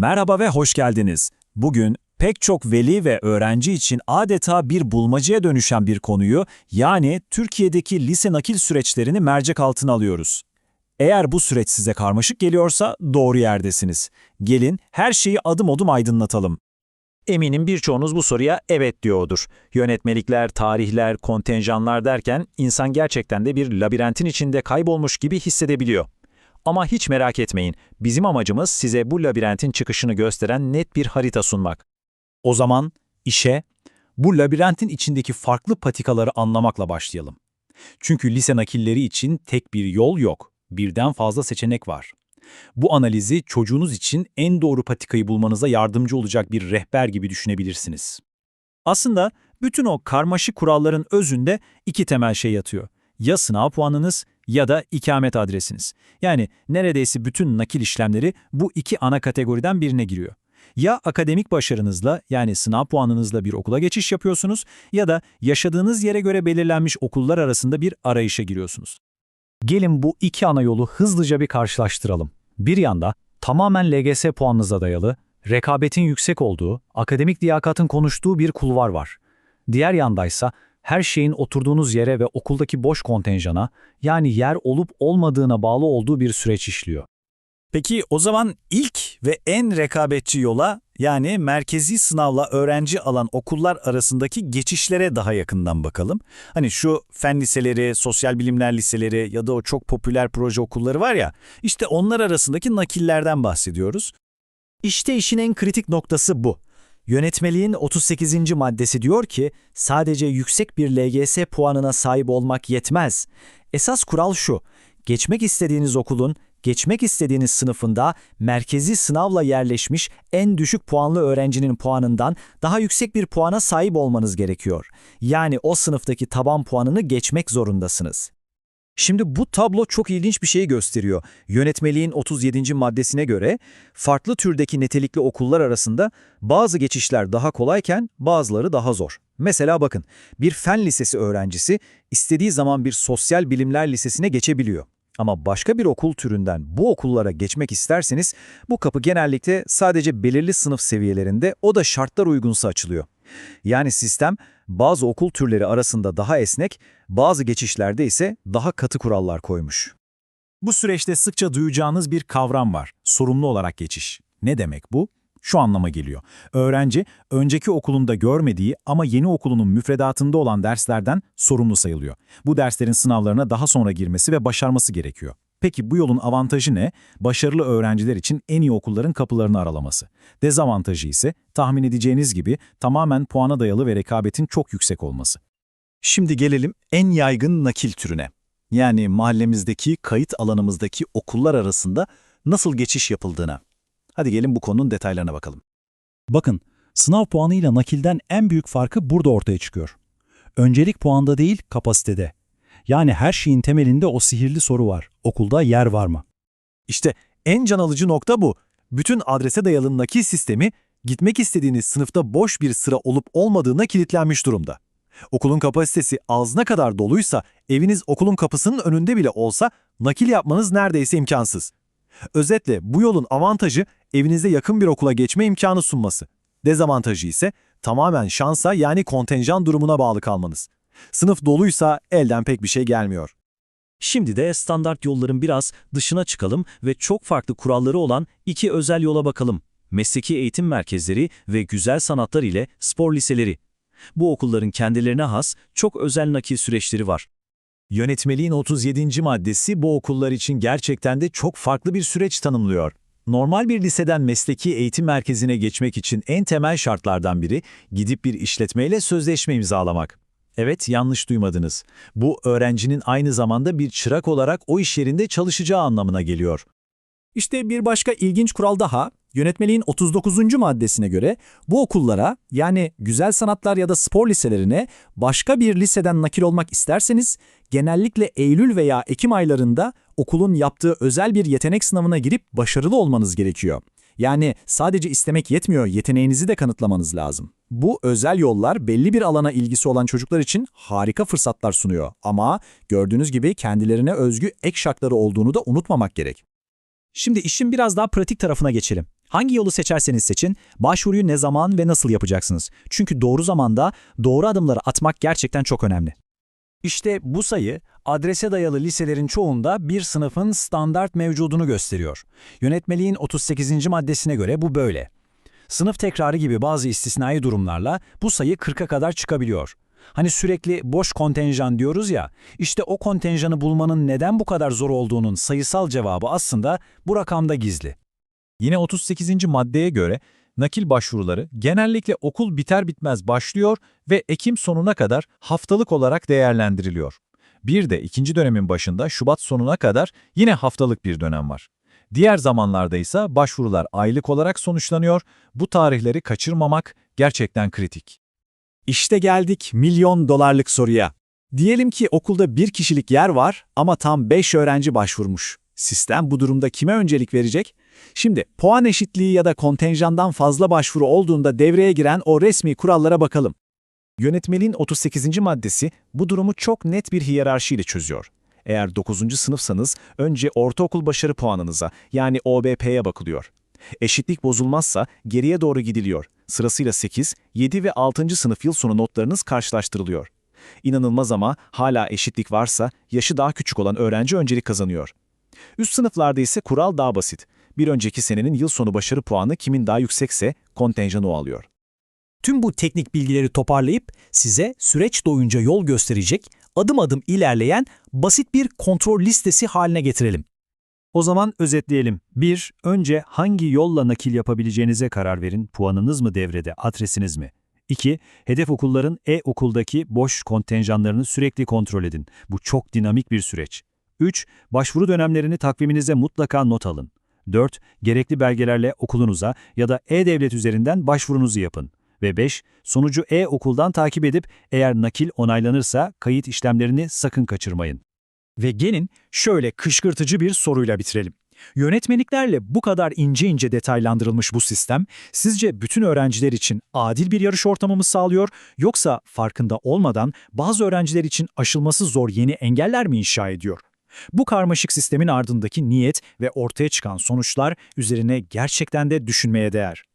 Merhaba ve hoş geldiniz. Bugün pek çok veli ve öğrenci için adeta bir bulmacaya dönüşen bir konuyu, yani Türkiye'deki lise nakil süreçlerini mercek altına alıyoruz. Eğer bu süreç size karmaşık geliyorsa doğru yerdesiniz. Gelin her şeyi adım adım aydınlatalım. Eminim birçoğunuz bu soruya evet diyordur. Yönetmelikler, tarihler, kontenjanlar derken insan gerçekten de bir labirentin içinde kaybolmuş gibi hissedebiliyor. Ama hiç merak etmeyin, bizim amacımız size bu labirentin çıkışını gösteren net bir harita sunmak. O zaman işe bu labirentin içindeki farklı patikaları anlamakla başlayalım. Çünkü lise nakilleri için tek bir yol yok, birden fazla seçenek var. Bu analizi çocuğunuz için en doğru patikayı bulmanıza yardımcı olacak bir rehber gibi düşünebilirsiniz. Aslında bütün o karmaşık kuralların özünde iki temel şey yatıyor. Ya sınav puanınız ya da ikamet adresiniz. Yani neredeyse bütün nakil işlemleri bu iki ana kategoriden birine giriyor. Ya akademik başarınızla yani sınav puanınızla bir okula geçiş yapıyorsunuz ya da yaşadığınız yere göre belirlenmiş okullar arasında bir arayışa giriyorsunuz. Gelin bu iki ana yolu hızlıca bir karşılaştıralım. Bir yanda tamamen LGS puanınıza dayalı, rekabetin yüksek olduğu, akademik liyakatın konuştuğu bir kulvar var. Diğer yandaysa her şeyin oturduğunuz yere ve okuldaki boş kontenjana, yani yer olup olmadığına bağlı olduğu bir süreç işliyor. Peki o zaman ilk ve en rekabetçi yola yani merkezi sınavla öğrenci alan okullar arasındaki geçişlere daha yakından bakalım. Hani şu fen liseleri, sosyal bilimler liseleri ya da o çok popüler proje okulları var ya, işte onlar arasındaki nakillerden bahsediyoruz. İşte işin en kritik noktası bu. Yönetmeliğin 38. maddesi diyor ki, sadece yüksek bir LGS puanına sahip olmak yetmez. Esas kural şu, geçmek istediğiniz okulun, geçmek istediğiniz sınıfında merkezi sınavla yerleşmiş en düşük puanlı öğrencinin puanından daha yüksek bir puana sahip olmanız gerekiyor. Yani o sınıftaki taban puanını geçmek zorundasınız. Şimdi bu tablo çok ilginç bir şey gösteriyor. Yönetmeliğin 37. maddesine göre farklı türdeki nitelikli okullar arasında bazı geçişler daha kolayken bazıları daha zor. Mesela bakın, bir fen lisesi öğrencisi istediği zaman bir sosyal bilimler lisesine geçebiliyor. Ama başka bir okul türünden bu okullara geçmek isterseniz bu kapı genellikle sadece belirli sınıf seviyelerinde o da şartlar uygunsa açılıyor. Yani sistem bazı okul türleri arasında daha esnek, bazı geçişlerde ise daha katı kurallar koymuş. Bu süreçte sıkça duyacağınız bir kavram var, sorumlu olarak geçiş. Ne demek bu? Şu anlama geliyor. Öğrenci, önceki okulunda görmediği ama yeni okulunun müfredatında olan derslerden sorumlu sayılıyor. Bu derslerin sınavlarına daha sonra girmesi ve başarması gerekiyor. Peki bu yolun avantajı ne? Başarılı öğrenciler için en iyi okulların kapılarını aralaması. Dezavantajı ise tahmin edeceğiniz gibi tamamen puana dayalı ve rekabetin çok yüksek olması. Şimdi gelelim en yaygın nakil türüne. Yani mahallemizdeki, kayıt alanımızdaki okullar arasında nasıl geçiş yapıldığına. Hadi gelin bu konunun detaylarına bakalım. Bakın, sınav puanıyla nakilden en büyük farkı burada ortaya çıkıyor. Öncelik puanda değil, kapasitede. Yani her şeyin temelinde o sihirli soru var. Okulda yer var mı? İşte en can alıcı nokta bu. Bütün adrese dayalı nakil sistemi gitmek istediğiniz sınıfta boş bir sıra olup olmadığına kilitlenmiş durumda. Okulun kapasitesi ağzına kadar doluysa, eviniz okulun kapısının önünde bile olsa nakil yapmanız neredeyse imkansız. Özetle bu yolun avantajı evinizde yakın bir okula geçme imkanı sunması. Dezavantajı ise tamamen şansa yani kontenjan durumuna bağlı kalmanız. Sınıf doluysa elden pek bir şey gelmiyor. Şimdi de standart yolların biraz dışına çıkalım ve çok farklı kuralları olan iki özel yola bakalım. Mesleki eğitim merkezleri ve güzel sanatlar ile spor liseleri. Bu okulların kendilerine has çok özel nakil süreçleri var. Yönetmeliğin 37. maddesi bu okullar için gerçekten de çok farklı bir süreç tanımlıyor. Normal bir liseden mesleki eğitim merkezine geçmek için en temel şartlardan biri gidip bir işletmeyle sözleşme imzalamak. Evet, yanlış duymadınız. Bu öğrencinin aynı zamanda bir çırak olarak o iş yerinde çalışacağı anlamına geliyor. İşte bir başka ilginç kural daha, yönetmeliğin 39. maddesine göre bu okullara yani güzel sanatlar ya da spor liselerine başka bir liseden nakil olmak isterseniz genellikle Eylül veya Ekim aylarında okulun yaptığı özel bir yetenek sınavına girip başarılı olmanız gerekiyor. Yani sadece istemek yetmiyor, yeteneğinizi de kanıtlamanız lazım. Bu özel yollar belli bir alana ilgisi olan çocuklar için harika fırsatlar sunuyor. Ama gördüğünüz gibi kendilerine özgü ek şartları olduğunu da unutmamak gerek. Şimdi işin biraz daha pratik tarafına geçelim. Hangi yolu seçerseniz seçin, başvuruyu ne zaman ve nasıl yapacaksınız? Çünkü doğru zamanda doğru adımları atmak gerçekten çok önemli. İşte bu sayı adrese dayalı liselerin çoğunda bir sınıfın standart mevcudunu gösteriyor. Yönetmeliğin 38. maddesine göre bu böyle. Sınıf tekrarı gibi bazı istisnai durumlarla bu sayı 40'a kadar çıkabiliyor. Hani sürekli boş kontenjan diyoruz ya, işte o kontenjanı bulmanın neden bu kadar zor olduğunun sayısal cevabı aslında bu rakamda gizli. Yine 38. maddeye göre nakil başvuruları genellikle okul biter bitmez başlıyor ve Ekim sonuna kadar haftalık olarak değerlendiriliyor. Bir de ikinci dönemin başında Şubat sonuna kadar yine haftalık bir dönem var. Diğer zamanlarda ise başvurular aylık olarak sonuçlanıyor. Bu tarihleri kaçırmamak gerçekten kritik. İşte geldik milyon dolarlık soruya. Diyelim ki okulda bir kişilik yer var ama tam 5 öğrenci başvurmuş. Sistem bu durumda kime öncelik verecek? Şimdi puan eşitliği ya da kontenjandan fazla başvuru olduğunda devreye giren o resmi kurallara bakalım. Yönetmeliğin 38. maddesi bu durumu çok net bir hiyerarşiyle çözüyor. Eğer 9. sınıfsanız önce ortaokul başarı puanınıza yani OBP'ye bakılıyor. Eşitlik bozulmazsa geriye doğru gidiliyor. Sırasıyla 8, 7 ve 6. sınıf yıl sonu notlarınız karşılaştırılıyor. İnanılmaz ama hala eşitlik varsa yaşı daha küçük olan öğrenci öncelik kazanıyor. Üst sınıflarda ise kural daha basit. Bir önceki senenin yıl sonu başarı puanı kimin daha yüksekse kontenjanı o alıyor. Tüm bu teknik bilgileri toparlayıp size süreç boyunca yol gösterecek, adım adım ilerleyen basit bir kontrol listesi haline getirelim. O zaman özetleyelim. 1. Önce hangi yolla nakil yapabileceğinize karar verin. Puanınız mı devrede, adresiniz mi? 2. Hedef okulların e-okuldaki boş kontenjanlarını sürekli kontrol edin. Bu çok dinamik bir süreç. 3. Başvuru dönemlerini takviminize mutlaka not alın. 4. Gerekli belgelerle okulunuza ya da e-devlet üzerinden başvurunuzu yapın. Ve 5. Sonucu e-okuldan takip edip eğer nakil onaylanırsa kayıt işlemlerini sakın kaçırmayın. Ve gelin şöyle kışkırtıcı bir soruyla bitirelim. Yönetmeliklerle bu kadar ince ince detaylandırılmış bu sistem, sizce bütün öğrenciler için adil bir yarış ortamı mı sağlıyor, yoksa farkında olmadan bazı öğrenciler için aşılması zor yeni engeller mi inşa ediyor? Bu karmaşık sistemin ardındaki niyet ve ortaya çıkan sonuçlar üzerine gerçekten de düşünmeye değer.